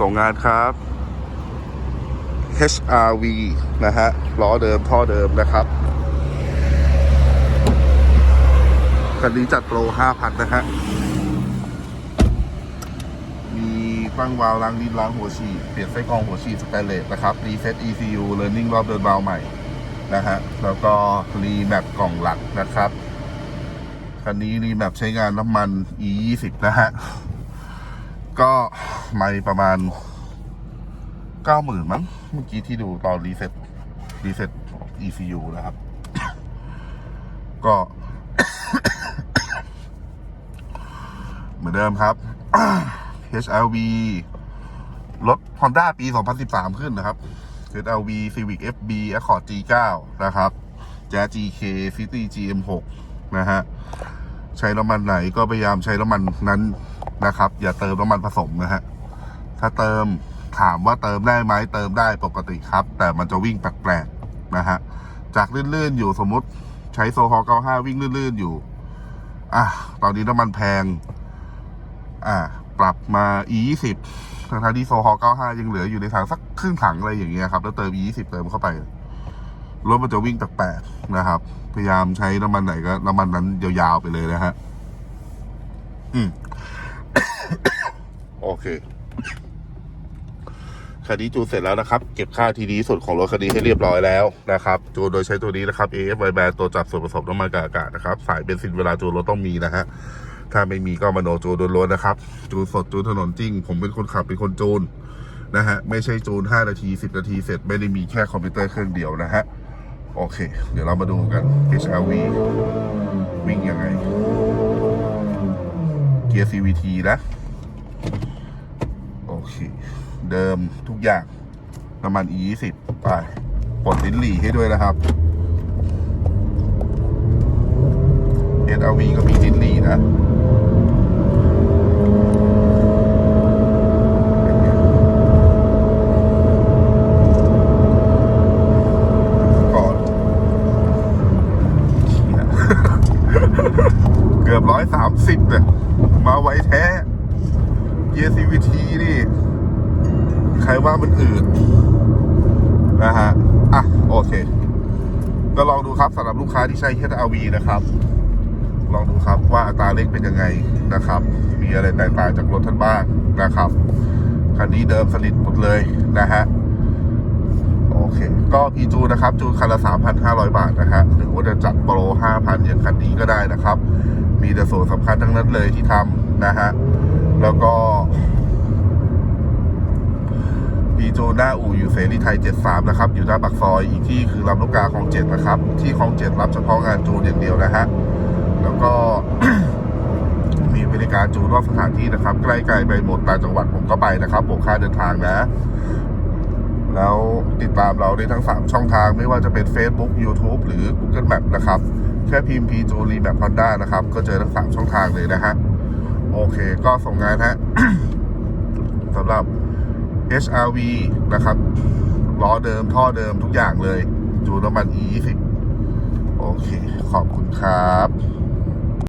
ส่งงานครับ HRV นะฮะล้อเดิมท่อเดิมนะครับคันนี้จัดโปร 5,000 นะฮะ มีตั้งวาล์วล้างดินล้างหัวฉีดเปลี่ยนไส้กรองหัวฉีดสแตนเลสนะครับ รีเซ็ต ECU Learning รอบเดินวาล์วใหม่นะฮะ แล้วก็รีแมปกล่องหลักนะครับ คันนี้รีแมปใช้งานน้ำมัน E 2 0 นะฮะ ก็ไม่ประมาณเก้าหมื่นมั้ง เมื่อกี้ที่ดูตอนรีเซ็ตรีเซ็ต ECU นะครับ ก็ เหมือนเดิมครับ HLV รถ Honda ปี 2013 ขึ้นนะครับ HLV Civic FB Accord G9 นะครับ Jazz GK City GM6 นะฮะ ใช้น้ำมันไหนก็พยายามใช้น้ำมันนั้น นะครับ อย่าเติมน้ำมันผสมนะฮะถ้าเติมถามว่าเติมได้ไหมเติมได้ปกติครับ แต่มันจะวิ่งแปลกๆนะฮะจากลื่นๆอยู่สมมติใช้โซฮอล95 วิ่งลื่นๆอยู่อะตอนนี้น้ำมันแพง อ่าปรับมา e 2 0ทั้งที่โซฮอล95 ยังเหลืออยู่ในถังสักครึ่งถังอะไรอย่างเงี้ยครับ แล้วเติม e 2 0 เติมเข้าไปรถมันจะวิ่งแปลกๆนะครับ พยายามใช้น้ำมันไหนก็น้ำมันนั้นยาวๆไปเลยนะฮะ อืม โอเคคันนี้จูนเสร็จแล้วนะครับ เก็บค่าทีดีสุดของรถคันนี้ให้เรียบร้อยแล้วนะครับจูนโดยใช้ตัวนี้นะครับ AF y b a n ตัวจับส่วนผสมน้ำมันกับอากาศนะครับ สายเบนซินเวลาจูนรถต้องมีนะฮะถ้าไม่มีก็มาโนจูนล้วนๆนะครับ จูนสดจูนถนนจริง ผมเป็นคนขับเป็นคนจูนนะฮะไม่ใช่จูน 5 นาที 10 นาทีเสร็จไม่ได้มีแค่คอมพิวเตอร์เครื่องเดียวนะฮะโอเค เดี๋ยวเรามาดูกัน HRV วิ่งยังไงเกียร์ CVT นะ เค เดิมทุกอย่างน้ำมัน E 2 0 ไปปลดลิ้นหลีให้ด้วยนะครับ SRV ก็มีลิ้นหลีนะก่อนเกือบร้อยสามสิบเลยมาไว้แท้ กียร์ CVT นี่ ใครว่ามันอืดนะฮะ อะ โอเค ก็ลองดูครับสำหรับลูกค้าที่ใช้ HRV นะครับ ลองดูครับว่าอัตราเร่งเป็นยังไงนะครับ มีอะไรแตกต่างจากรถท่านบ้างนะครับ คันนี้เดิมสลิดหมดเลยนะฮะโอเค ก็พีจูนะครับ จูคันละ 3,500 บาทนะฮะหรือว่าจะจัดโปร 5,000 อย่างคันนี้ก็ได้นะครับ มีแต่ส่วนสำคัญทั้งนั้นเลยที่ทำนะฮะ แล้วก็พีจูนหน้าอู่อยู่เสรีไทย 73 นะครับ อยู่หน้าปากซอยอีกที่คือลำลูกกาคลอง7นะครับ ที่คลอง7รับเฉพาะงานจูนอย่างเดียวนะฮะ แล้วก็มีบริการจูนนอกสถานที่นะครับ ใกล้ๆไปหมดต่างจังหวัดผมก็ไปนะครับบวกค่าเดินทางนะ แล้วติดตามเราได้ทั้ง 3 ช่องทางไม่ว่าจะเป็น Facebook YouTube หรือ Google Map นะครับ แค่พิมพ์ p ีจูรีแบบ Honda นะครับ ก็เจอทั้ง 3 ช่องทางเลยนะฮะ โอเค ก็ส่งงานฮะสำหรับ HRV นะครับล้อเดิมท่อเดิมทุกอย่างเลย จูนน้ำมัน E 2 0 โอเค ขอบคุณครับ